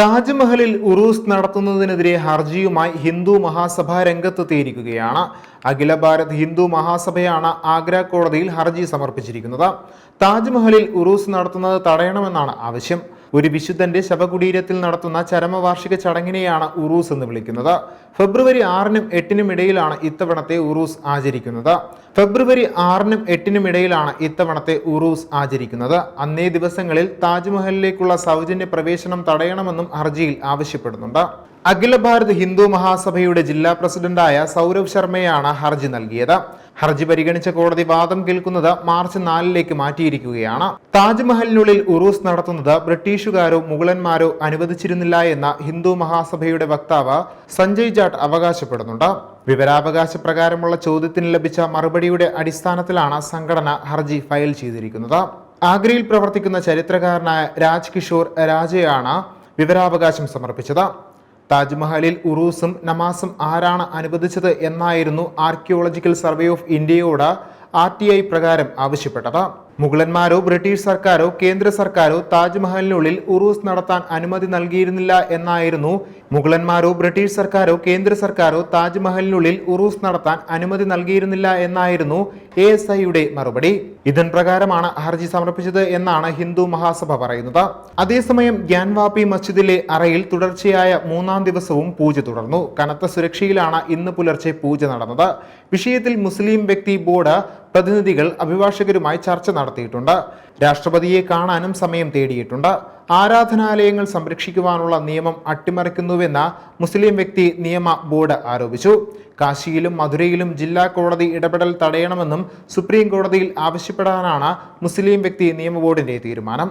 താജ്മഹലിൽ ഉറൂസ് നടത്തുന്നതിനെതിരെ ഹർജിയുമായി ഹിന്ദു മഹാസഭ രംഗത്തെത്തിയിരിക്കുകയാണ്. അഖില ഭാരത് ഹിന്ദു മഹാസഭയാണ് ആഗ്ര കോടതിയിൽ ഹർജി സമർപ്പിച്ചിരിക്കുന്നത്. താജ്മഹലിൽ ഉറൂസ് നടത്തുന്നത് തടയണമെന്നാണ് ആവശ്യം. ഒരു വിശുദ്ധന്റെ ശവകുടീരത്തിൽ നടത്തുന്ന ചരമവാർഷിക ചടങ്ങിനെയാണ് ഉറൂസ് എന്ന് വിളിക്കുന്നത്. ഫെബ്രുവരി ആറിനും എട്ടിനും ഇടയിലാണ് ഇത്തവണത്തെ ഉറൂസ് ആചരിക്കുന്നത്. ഫെബ്രുവരി ആറിനും എട്ടിനും ഇടയിലാണ് ഇത്തവണത്തെ ഉറൂസ് ആചരിക്കുന്നത്. അന്നേ ദിവസങ്ങളിൽ താജ്മഹലിലേക്കുള്ള സൗജന്യ പ്രവേശനം തടയണമെന്നും ഹർജിയിൽ ആവശ്യപ്പെടുന്നുണ്ട്. അഖില ഭാരത് ഹിന്ദു മഹാസഭയുടെ ജില്ലാ പ്രസിഡന്റായ സൗരവ് ശർമ്മയാണ് ഹർജി നൽകിയത്. ഹർജി പരിഗണിച്ച കോടതി വാദം കേൾക്കുന്നത് മാർച്ച് നാലിലേക്ക് മാറ്റിയിരിക്കുകയാണ്. താജ്മഹലിനുള്ളിൽ ഉറൂസ് നടത്തുന്നത് ബ്രിട്ടീഷുകാരോ മുഗളന്മാരോ അനുവദിച്ചിരുന്നില്ല എന്ന ഹിന്ദു മഹാസഭയുടെ വക്താവ് സഞ്ജയ് ജാട്ട് അവകാശപ്പെടുന്നുണ്ട്. വിവരാവകാശ പ്രകാരമുള്ള ചോദ്യത്തിന് ലഭിച്ച മറുപടിയുടെ അടിസ്ഥാനത്തിലാണ് സംഘടന ഹർജി ഫയൽ ചെയ്തിരിക്കുന്നത്. ആഗ്രയിൽ പ്രവർത്തിക്കുന്ന ചരിത്രകാരനായ രാജ് കിഷോർ രാജയാണ് വിവരാവകാശം സമർപ്പിച്ചത്. താജ്മഹലിൽ ഉറൂസും നമാസും ആരാണ് അനുവദിച്ചത് എന്നായിരുന്നു ആർക്കിയോളജിക്കൽ സർവേ ഓഫ് ഇന്ത്യയോട് ആർ പ്രകാരം ആവശ്യപ്പെട്ടത്. മുഗളന്മാരോ ബ്രിട്ടീഷ് സർക്കാരോ കേന്ദ്ര സർക്കാരോ താജ്മഹലിനുള്ളിൽ ഉറൂസ് നടത്താൻ അനുമതി നൽകിയിരുന്നില്ല എന്നായിരുന്നു. മുഗളന്മാരോ ബ്രിട്ടീഷ് സർക്കാരോ കേന്ദ്ര സർക്കാരോ താജ്മഹലിനുള്ളിൽ ഉറൂസ് നടത്താൻ അനുമതി നൽകിയിരുന്നില്ല എന്നായിരുന്നു എ എസ് ഐയുടെ മറുപടി. ഇതിൻ പ്രകാരമാണ് ഹർജി സമർപ്പിച്ചത് എന്നാണ് ഹിന്ദു മഹാസഭ പറയുന്നത്. അതേസമയം ഗ്യാൻവാപ്പി മസ്ജിദിലെ അറയിൽ തുടർച്ചയായ മൂന്നാം ദിവസവും പൂജ തുടർന്നു. കനത്ത സുരക്ഷയിലാണ് ഇന്ന് പുലർച്ചെ പൂജ നടന്നത്. വിഷയത്തിൽ മുസ്ലിം വ്യക്തി ബോർഡ് പ്രതിനിധികൾ അഭിഭാഷകരുമായി ചർച്ച നടത്തിയിട്ടുണ്ട്. രാഷ്ട്രപതിയെ കാണാനും സമയം തേടിയിട്ടുണ്ട്. ആരാധനാലയങ്ങൾ സംരക്ഷിക്കുവാനുള്ള നിയമം അട്ടിമറിക്കുന്നുവെന്ന മുസ്ലിം വ്യക്തി നിയമ ബോർഡ് ആരോപിച്ചു. കാശിയിലും മധുരയിലും ജില്ലാ കോടതി ഇടപെടൽ തടയണമെന്നും സുപ്രീം കോടതിയിൽ ആവശ്യപ്പെടാനാണ് മുസ്ലിം വ്യക്തി നിയമ ബോർഡിന്റെ തീരുമാനം.